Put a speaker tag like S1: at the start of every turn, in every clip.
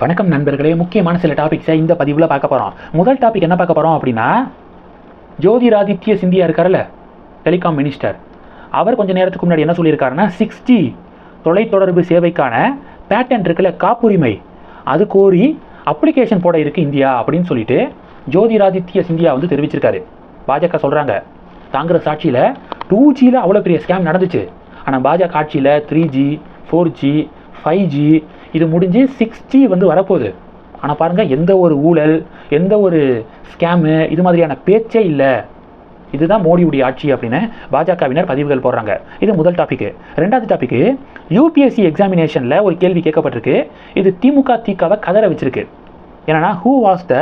S1: வணக்கம் நண்பர்களே முக்கியமான சில டாபிக்ஸை இந்த பதிவில் பார்க்க போகிறோம் முதல் டாபிக் என்ன பார்க்க போகிறோம் அப்படின்னா ஜோதிராதித்ய சிந்தியா இருக்கார்ல டெலிகாம் மினிஸ்டர் அவர் கொஞ்சம் நேரத்துக்கு முன்னாடி என்ன சொல்லியிருக்காருன்னா சிக்ஸ்டி தொலைத்தொடர்பு சேவைக்கான பேட்டன் இருக்குல்ல காப்புரிமை அது கோரி அப்ளிகேஷன் போட இருக்குது இந்தியா அப்படின்னு சொல்லிட்டு ஜோதிராதித்ய சிந்தியா வந்து தெரிவிச்சிருக்காரு பாஜக சொல்கிறாங்க காங்கிரஸ் ஆட்சியில் டூ ஜியில் அவ்வளோ பெரிய ஸ்கேம் நடந்துச்சு ஆனால் பாஜக ஆட்சியில் three G four G five G இது முடிஞ்சு சிக்ஸ் ஜி வந்து வரப்போகுது ஆனால் பாருங்கள் எந்த ஒரு ஊழல் எந்த ஒரு ஸ்கேமு இது மாதிரியான பேச்சே இல்லை இதுதான் மோடியுடைய ஆட்சி அப்படின்னு பாஜகவினர் பதிவுகள் போடுறாங்க இது முதல் டாபிக் ரெண்டாவது டாபிக் யூபிஎஸ்சி எக்ஸாமினேஷனில் ஒரு கேள்வி கேட்கப்பட்டிருக்கு இது திமுக திகாவை கதற வச்சிருக்கு ஏன்னா who was the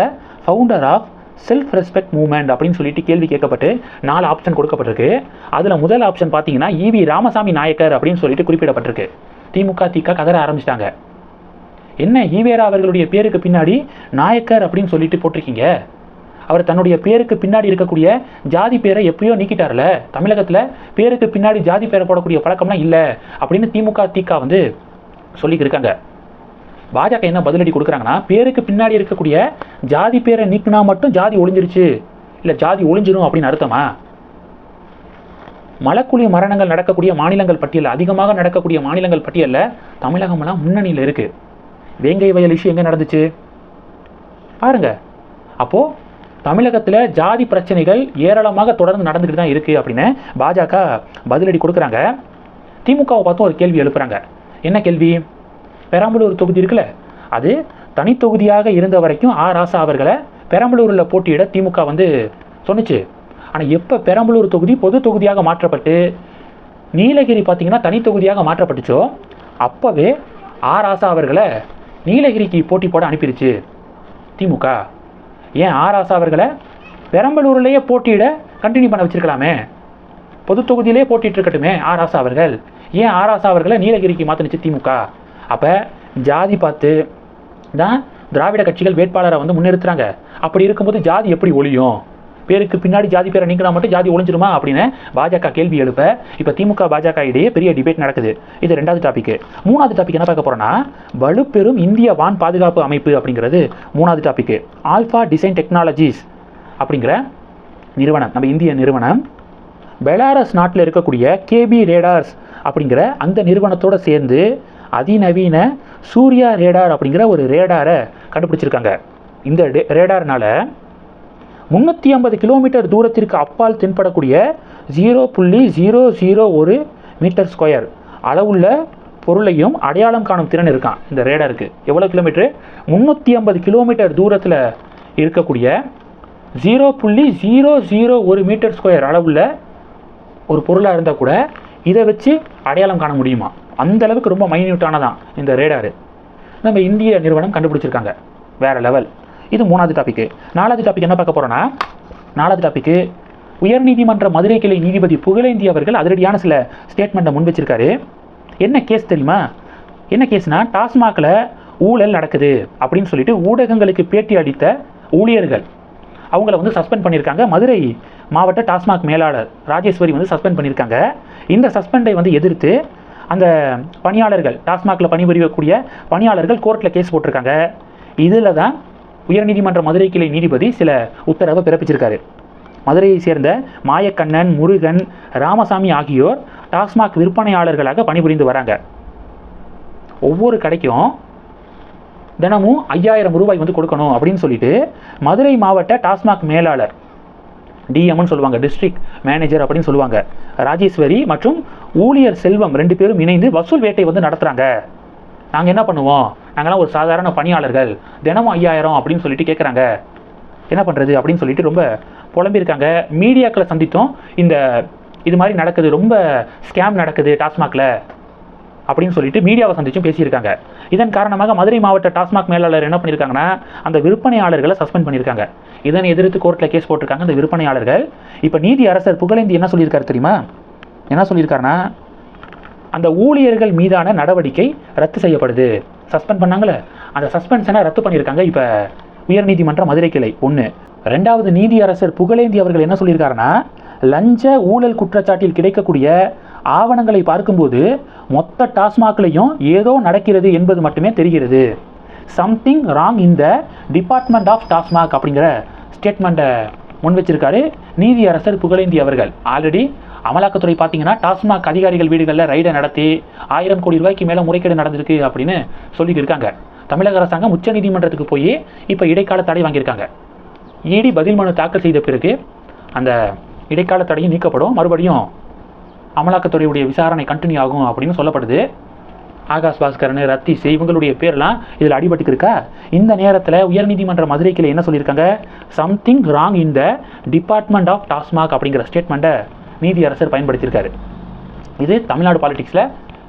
S1: founder of self respect movement அப்படின்னு சொல்லிட்டு கேள்வி கேட்கப்பட்டு நாலு ஆப்ஷன் கொடுக்கப்பட்டிருக்கு அதில் முதல் ஆப்ஷன் பார்த்தீங்கன்னா இவி e ராமசாமி நாயக்கர் அப்படின்னு சொல்லிட்டு குறிப்பிடப்பட்டிருக்கு திமுக திக கதற ஆரம்பிச்சிட்டாங்க என்ன ஈவேரா அவர்களுடைய பேருக்கு பின்னாடி நாயக்கர் அப்படின்னு சொல்லிட்டு போட்டிருக்கீங்க அவர் தன்னுடைய பேருக்கு பின்னாடி இருக்கக்கூடிய ஜாதி பேரை எப்படியோ நீக்கிட்டார்ல தமிழகத்தில் பேருக்கு பின்னாடி ஜாதி பேரை போடக்கூடிய பழக்கம்லாம் இல்லை அப்படின்னு திமுக திக வந்து சொல்லிக்கிருக்காங்க பாஜக என்ன பதிலடி கொடுக்குறாங்கன்னா பேருக்கு பின்னாடி இருக்கக்கூடிய ஜாதி பேரை நீக்கினா மட்டும் ஜாதி ஒளிஞ்சிருச்சு இல்லை ஜாதி ஒளிஞ்சிரும் அப்படின்னு அர்த்தமா மலக்குழி மரணங்கள் நடக்கக்கூடிய மாநிலங்கள் பட்டியலில் அதிகமாக நடக்கக்கூடிய மாநிலங்கள் பட்டியலில் தமிழகமெல்லாம் முன்னணியில் இருக்குது வேங்கை வயல் இஷ்யூ எங்கே நடந்துச்சு பாருங்கள் அப்போ தமிழகத்தில் ஜாதி பிரச்சனைகள் ஏராளமாக தொடர்ந்து நடந்துக்கிட்டு தான் இருக்குது அப்படின்னு பாஜக பதிலடி கொடுக்குறாங்க திமுகவை பார்த்தும் ஒரு கேள்வி எழுப்புறாங்க என்ன கேள்வி பெரம்பலூர் தொகுதி இருக்குல்ல அது தனித்தொகுதியாக இருந்த வரைக்கும் ஆ ராசா அவர்களை பெரம்பலூரில் போட்டியிட திமுக வந்து சொன்னிச்சு ஆனால் எப்போ பெரம்பலூர் தொகுதி பொது தொகுதியாக மாற்றப்பட்டு நீலகிரி பார்த்திங்கன்னா தனித்தொகுதியாக மாற்றப்பட்டுச்சோ அப்போவே ஆர் ராசா அவர்களை நீலகிரிக்கு போட்டி போட அனுப்பிடுச்சு திமுக ஏன் ஆர் ஆசா அவர்களை பெரம்பலூர்லேயே போட்டியிட கண்டினியூ பண்ண வச்சிருக்கலாமே பொது தொகுதியிலே போட்டிட்டு இருக்கட்டுமே ஆர் ஆசா அவர்கள் ஏன் ஆர் ஆசா அவர்களை நீலகிரிக்கு மாற்றினுச்சு திமுக அப்போ ஜாதி பார்த்து தான் திராவிட கட்சிகள் வேட்பாளரை வந்து முன்னிறுத்துறாங்க அப்படி இருக்கும்போது ஜாதி எப்படி ஒழியும் பேருக்கு பின்னாடி ஜாதி பேரை நீங்கினா மட்டும் ஜாதி ஒழிஞ்சிருமா அப்படின்னு பாஜக கேள்வி எழுப்ப இப்போ திமுக பாஜக இடையே பெரிய டிபேட் நடக்குது இது ரெண்டாவது டாபிக் மூணாவது டாபிக் என்ன பார்க்க போறோம்னா வலுப்பெறும் இந்திய வான் பாதுகாப்பு அமைப்பு அப்படிங்கிறது மூணாவது டாபிக் ஆல்ஃபா டிசைன் டெக்னாலஜிஸ் அப்படிங்கிற நிறுவனம் நம்ம இந்திய நிறுவனம் பெலாரஸ் நாட்டில் இருக்கக்கூடிய கேபி ரேடார்ஸ் அப்படிங்கிற அந்த நிறுவனத்தோடு சேர்ந்து அதிநவீன சூர்யா ரேடார் அப்படிங்கிற ஒரு ரேடாரை கண்டுபிடிச்சிருக்காங்க இந்த ரேடார்னால் முந்நூற்றி ஐம்பது கிலோமீட்டர் தூரத்திற்கு அப்பால் தென்படக்கூடிய ஜீரோ புள்ளி ஜீரோ ஜீரோ ஒரு மீட்டர் ஸ்கொயர் அளவுள்ள பொருளையும் அடையாளம் காணும் திறன் இருக்கான் இந்த ரேடருக்கு எவ்வளோ கிலோமீட்டரு முந்நூற்றி ஐம்பது கிலோமீட்டர் தூரத்தில் இருக்கக்கூடிய ஜீரோ புள்ளி ஜீரோ ஜீரோ ஒரு மீட்டர் ஸ்கொயர் அளவில் ஒரு பொருளாக இருந்தால் கூட இதை வச்சு அடையாளம் காண முடியுமா அந்த அளவுக்கு ரொம்ப மைன்யூட்டானதான் இந்த ரேடாரு நம்ம இந்திய நிறுவனம் கண்டுபிடிச்சிருக்காங்க வேறு லெவல் இது மூணாவது டாபிக் நாலாவது டாபிக் என்ன பார்க்க போகிறோன்னா நாலாவது டாபிக் உயர்நீதிமன்ற மதுரை கிளை நீதிபதி புகழேந்தி அவர்கள் அதிரடியான சில ஸ்டேட்மெண்ட்டை முன் வச்சிருக்காரு என்ன கேஸ் தெரியுமா என்ன கேஸ்னால் டாஸ்மாகில் ஊழல் நடக்குது அப்படின்னு சொல்லிட்டு ஊடகங்களுக்கு பேட்டி அளித்த ஊழியர்கள் அவங்கள வந்து சஸ்பெண்ட் பண்ணியிருக்காங்க மதுரை மாவட்ட டாஸ்மாக் மேலாளர் ராஜேஸ்வரி வந்து சஸ்பெண்ட் பண்ணியிருக்காங்க இந்த சஸ்பெண்டை வந்து எதிர்த்து அந்த பணியாளர்கள் டாஸ்மாகில் பணிபுரியக்கூடிய பணியாளர்கள் கோர்ட்டில் கேஸ் போட்டிருக்காங்க இதில் தான் உயர்நீதிமன்ற மதுரை கிளை நீதிபதி சில உத்தரவை பிறப்பிச்சிருக்காரு மதுரையை சேர்ந்த மாயக்கண்ணன் முருகன் ராமசாமி ஆகியோர் டாஸ்மாக் விற்பனையாளர்களாக பணிபுரிந்து வராங்க ஒவ்வொரு கடைக்கும் தினமும் ஐயாயிரம் ரூபாய் வந்து கொடுக்கணும் அப்படின்னு சொல்லிட்டு மதுரை மாவட்ட டாஸ்மாக் மேலாளர் டிஎம்னு சொல்லுவாங்க டிஸ்ட்ரிக்ட் மேனேஜர் அப்படின்னு சொல்லுவாங்க ராஜேஸ்வரி மற்றும் ஊழியர் செல்வம் ரெண்டு பேரும் இணைந்து வசூல் வேட்டை வந்து நடத்துகிறாங்க நாங்கள் என்ன பண்ணுவோம் நாங்கள்லாம் ஒரு சாதாரண பணியாளர்கள் தினமும் ஐயாயிரம் அப்படின்னு சொல்லிட்டு கேட்குறாங்க என்ன பண்ணுறது அப்படின்னு சொல்லிட்டு ரொம்ப புலம்பியிருக்காங்க மீடியாக்களை சந்தித்தோம் இந்த இது மாதிரி நடக்குது ரொம்ப ஸ்கேம் நடக்குது டாஸ்மாகில் அப்படின்னு சொல்லிட்டு மீடியாவை சந்திச்சும் பேசியிருக்காங்க இதன் காரணமாக மதுரை மாவட்ட டாஸ்மாக் மேலாளர் என்ன பண்ணியிருக்காங்கன்னா அந்த விற்பனையாளர்களை சஸ்பெண்ட் பண்ணியிருக்காங்க இதனை எதிர்த்து கோர்ட்டில் கேஸ் போட்டிருக்காங்க அந்த விற்பனையாளர்கள் இப்போ நீதி அரசர் புகழேந்தி என்ன சொல்லியிருக்காரு தெரியுமா என்ன சொல்லியிருக்காருன்னா அந்த ஊழியர்கள் மீதான நடவடிக்கை ரத்து செய்யப்படுது சஸ்பெண்ட் பண்ணாங்களே அந்த சஸ்பென்ஷனை ரத்து பண்ணியிருக்காங்க இப்போ உயர்நீதிமன்ற மதுரை கிளை ஒன்று ரெண்டாவது நீதியரசர் புகழேந்தி அவர்கள் என்ன சொல்லியிருக்காருன்னா லஞ்ச ஊழல் குற்றச்சாட்டில் கிடைக்கக்கூடிய ஆவணங்களை பார்க்கும்போது மொத்த டாஸ்மாக்லையும் ஏதோ நடக்கிறது என்பது மட்டுமே தெரிகிறது சம்திங் ராங் இந்த டிபார்ட்மெண்ட் ஆஃப் டாஸ்மாக் அப்படிங்கிற ஸ்டேட்மெண்ட்டை முன் வச்சிருக்காரு நீதியரசர் புகழேந்தி அவர்கள் ஆல்ரெடி அமலாக்கத்துறை பார்த்தீங்கன்னா டாஸ்மாக் அதிகாரிகள் வீடுகளில் ரைடை நடத்தி ஆயிரம் கோடி ரூபாய்க்கு மேலே முறைகேடு நடந்திருக்கு அப்படின்னு சொல்லிட்டு இருக்காங்க தமிழக அரசாங்கம் உச்சநீதிமன்றத்துக்கு போய் இப்போ இடைக்கால தடை வாங்கியிருக்காங்க இடி பதில் மனு தாக்கல் செய்த பிறகு அந்த இடைக்கால தடையும் நீக்கப்படும் மறுபடியும் அமலாக்கத்துறையுடைய விசாரணை கண்டினியூ ஆகும் அப்படின்னு சொல்லப்படுது ஆகாஷ் பாஸ்கரன் ரத்தீஸ் இவங்களுடைய பேர்லாம் இதில் அடிபட்டுக்கிருக்கா இருக்கா இந்த நேரத்தில் உயர்நீதிமன்ற மதுரை கிளை என்ன சொல்லியிருக்காங்க something wrong in the department of TASMAC அப்படிங்கிற ஸ்டேட்மெண்ட்டை நீதி அரசர் பயன்படுத்தியிருக்காரு இது தமிழ்நாடு பாலிடிக்ஸில்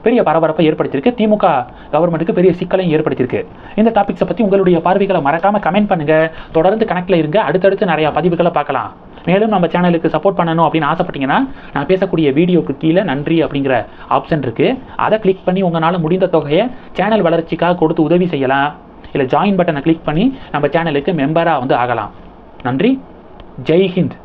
S1: பெரிய பரபரப்பை ஏற்படுத்தியிருக்கு திமுக கவர்மெண்ட்டுக்கு பெரிய சிக்கலையும் ஏற்படுத்தியிருக்கு இந்த டாபிக்ஸை பற்றி உங்களுடைய பார்வைகளை மறக்காமல் கமெண்ட் பண்ணுங்கள் தொடர்ந்து கணக்கில் இருங்க அடுத்தடுத்து நிறையா பதிவுகளை பார்க்கலாம் மேலும் நம்ம சேனலுக்கு சப்போர்ட் பண்ணணும் அப்படின்னு ஆசைப்பட்டீங்கன்னா நான் பேசக்கூடிய வீடியோக்கு கீழே நன்றி அப்படிங்கிற ஆப்ஷன் இருக்குது அதை கிளிக் பண்ணி உங்களால் முடிந்த தொகையை சேனல் வளர்ச்சிக்காக கொடுத்து உதவி செய்யலாம் இல்லை ஜாயின் பட்டனை கிளிக் பண்ணி நம்ம சேனலுக்கு மெம்பராக வந்து ஆகலாம் நன்றி ஜெய் ஹிந்த்